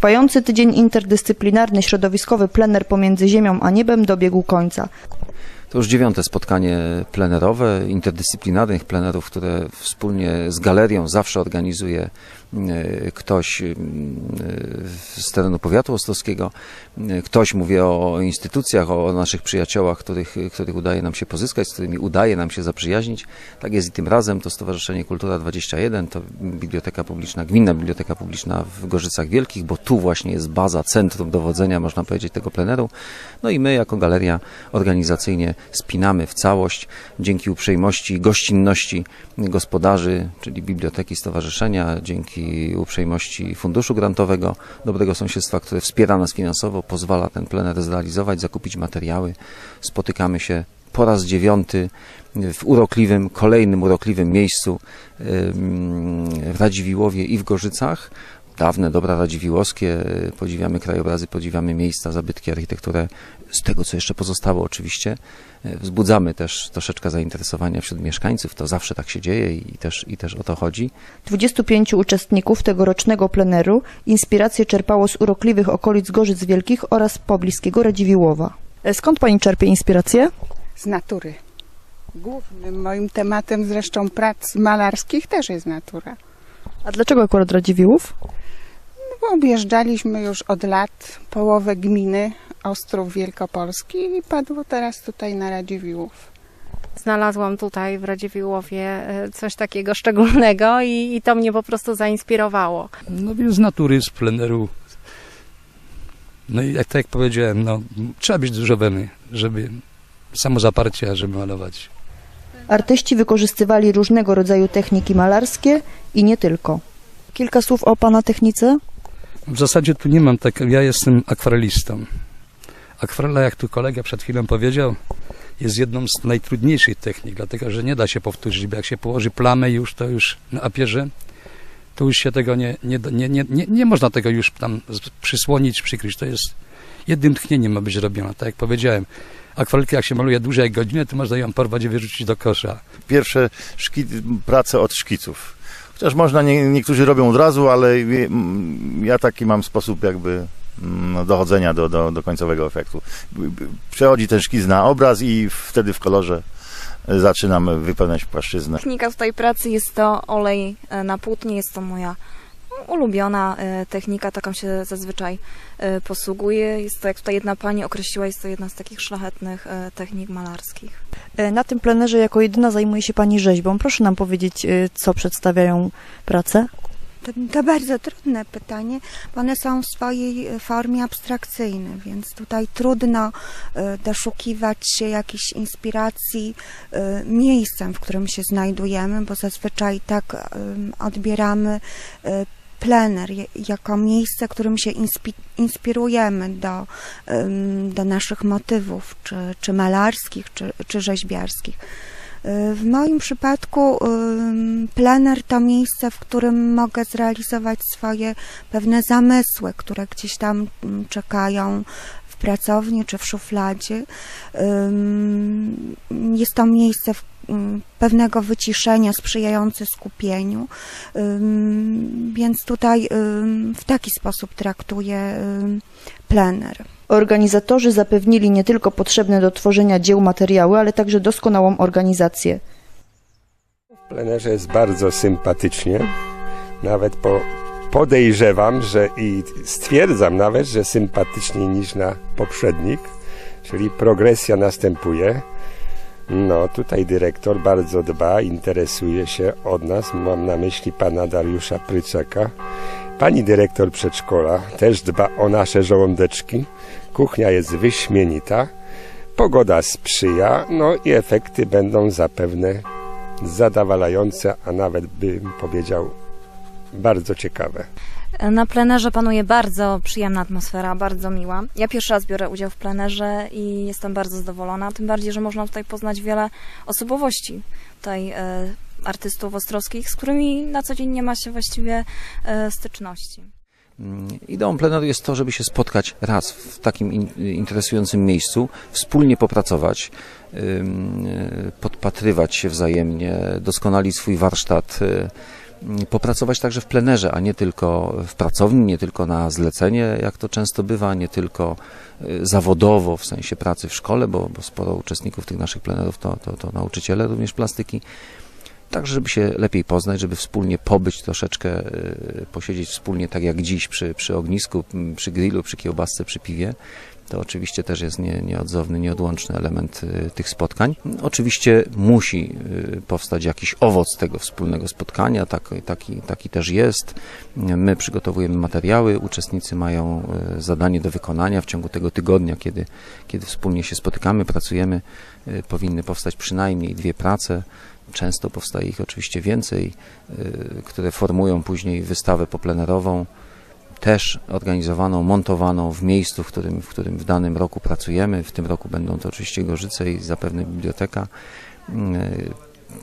Trwający tydzień interdyscyplinarny środowiskowy plener pomiędzy ziemią a niebem dobiegł końca. To już dziewiąte spotkanie plenerowe, interdyscyplinarnych plenerów, które wspólnie z galerią zawsze organizuje e, ktoś e, z terenu powiatu ostrowskiego. E, Ktoś, mówię o instytucjach, o naszych przyjaciołach, których, których udaje nam się pozyskać, z którymi udaje nam się zaprzyjaźnić. Tak jest i tym razem. To Stowarzyszenie Kultura 21, to Biblioteka Publiczna, Gminna Biblioteka Publiczna w Gorzycach Wielkich, bo tu właśnie jest baza, centrum dowodzenia, można powiedzieć, tego pleneru. No i my jako galeria organizacyjnie spinamy w całość dzięki uprzejmości gościnności gospodarzy, czyli biblioteki stowarzyszenia, dzięki uprzejmości Funduszu Grantowego Dobrego Sąsiedztwa, które wspiera nas finansowo, pozwala ten plener zrealizować, zakupić materiały. Spotykamy się po raz dziewiąty w urokliwym, kolejnym urokliwym miejscu w Radziwiłowie i w Gorzycach. Dawne dobra radziwiłowskie, podziwiamy krajobrazy, podziwiamy miejsca, zabytki, architekturę, z tego co jeszcze pozostało oczywiście. E, Wzbudzamy też troszeczkę zainteresowania wśród mieszkańców, to zawsze tak się dzieje i też, i też o to chodzi. 25 uczestników tegorocznego pleneru inspirację czerpało z urokliwych okolic Gorzyc Wielkich oraz pobliskiego Radziwiłowa. E, Skąd pani czerpie inspirację? z natury. Głównym moim tematem zresztą prac malarskich też jest natura. A dlaczego akurat Radziwiłów? No bo objeżdżaliśmy już od lat połowę gminy Ostrów Wielkopolski i padło teraz tutaj na Radziwiłłów. znalazłam tutaj w Radziwiłłowie e, coś takiego szczególnego i, i to mnie po prostu zainspirowało. No więc z natury, z pleneru. No i jak, tak jak powiedziałem, no, trzeba być dużo weny, żeby samozaparcia, żeby malować. Artyści wykorzystywali różnego rodzaju techniki malarskie i nie tylko. Kilka słów o pana technice? W zasadzie tu nie mam tak, ja jestem akwarelistą. Akwarela, jak tu kolega przed chwilą powiedział, jest jedną z najtrudniejszych technik, dlatego że nie da się powtórzyć, bo jak się położy plamę już, to już na papierze, to już się tego nie, nie, nie, nie, nie, nie można tego już tam przysłonić, przykryć. To jest jednym tchnieniem ma być robione. Tak jak powiedziałem, akwarelkę jak się maluje dłużej jak godzinę, to można ją porwać i wyrzucić do kosza. pierwsze szki, prace od szkiców. Chociaż można, nie, niektórzy robią od razu, ale ja taki mam sposób jakby mm, no, dochodzenia do, do, do końcowego efektu. Przechodzi ten szkic na obraz i wtedy w kolorze zaczynam wypełniać płaszczyznę. Technika tutaj pracy jest to olej e, na płótnie, jest to moja ulubiona e, technika, taką się zazwyczaj e, posługuję. Jest to, jak tutaj jedna pani określiła, jest to jedna z takich szlachetnych e, technik malarskich. Na tym plenerze jako jedyna zajmuje się pani rzeźbą. Proszę nam powiedzieć, co przedstawiają prace? To, to bardzo trudne pytanie, bo one są w swojej formie abstrakcyjnej, więc tutaj trudno doszukiwać się jakiejś inspiracji miejscem, w którym się znajdujemy, bo zazwyczaj tak odbieramy plener jako miejsce, którym się inspi- inspirujemy do, do naszych motywów, czy, czy malarskich, czy, czy rzeźbiarskich. Y, W moim przypadku plener to miejsce, w którym mogę zrealizować swoje pewne zamysły, które gdzieś tam czekają w pracowni czy w szufladzie. Jest to miejsce pewnego wyciszenia sprzyjające skupieniu, więc tutaj w taki sposób traktuję plener. Organizatorzy zapewnili nie tylko potrzebne do tworzenia dzieł materiały, ale także doskonałą organizację. W plenerze jest bardzo sympatycznie. Nawet po, podejrzewam, że i stwierdzam nawet, że sympatyczniej niż na poprzednich, czyli progresja następuje. No, tutaj dyrektor bardzo dba, interesuje się od nas. Mam na myśli pana Dariusza Pryczaka. Pani dyrektor przedszkola też dba o nasze żołądeczki. Kuchnia jest wyśmienita. Pogoda sprzyja, no i efekty będą zapewne zadowalające, a nawet bym powiedział bardzo ciekawe. E, Na plenerze panuje bardzo przyjemna atmosfera, bardzo miła. Ja pierwszy raz biorę udział w plenerze i jestem bardzo zadowolona, tym bardziej, że można tutaj poznać wiele osobowości tutaj e, artystów ostrowskich, z którymi na co dzień nie ma się właściwie e, styczności. Mm, Ideą pleneru jest to, żeby się spotkać raz w takim in, interesującym miejscu, wspólnie popracować, y, podpatrywać się wzajemnie, doskonalić swój warsztat, popracować także w plenerze, a nie tylko w pracowni, nie tylko na zlecenie, jak to często bywa, nie tylko y, zawodowo, w sensie pracy w szkole, bo, bo sporo uczestników tych naszych plenerów to, to, to nauczyciele również plastyki. Także, żeby się lepiej poznać, żeby wspólnie pobyć troszeczkę, y, posiedzieć wspólnie tak jak dziś przy, przy ognisku, przy grillu, przy kiełbasce, przy piwie. To oczywiście też jest nie, nieodzowny, nieodłączny element y, tych spotkań. Oczywiście musi y, powstać jakiś owoc tego wspólnego spotkania, tak, taki, taki też jest. My przygotowujemy materiały, uczestnicy mają y, zadanie do wykonania w ciągu tego tygodnia, kiedy, kiedy wspólnie się spotykamy, pracujemy. Powinny powstać przynajmniej dwie prace. Często powstaje ich oczywiście więcej, które formują później wystawę poplenerową, też organizowaną, montowaną w miejscu, w którym, w którym w danym roku pracujemy. W tym roku będą to oczywiście Gorzyce i zapewne biblioteka. Y,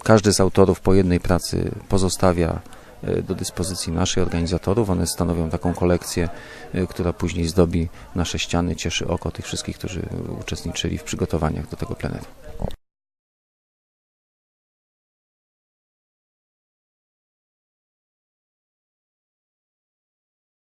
Każdy z autorów po jednej pracy pozostawia y, do dyspozycji naszych organizatorów. One stanowią taką kolekcję, y, która później zdobi nasze ściany, cieszy oko tych wszystkich, którzy uczestniczyli w przygotowaniach do tego pleneru.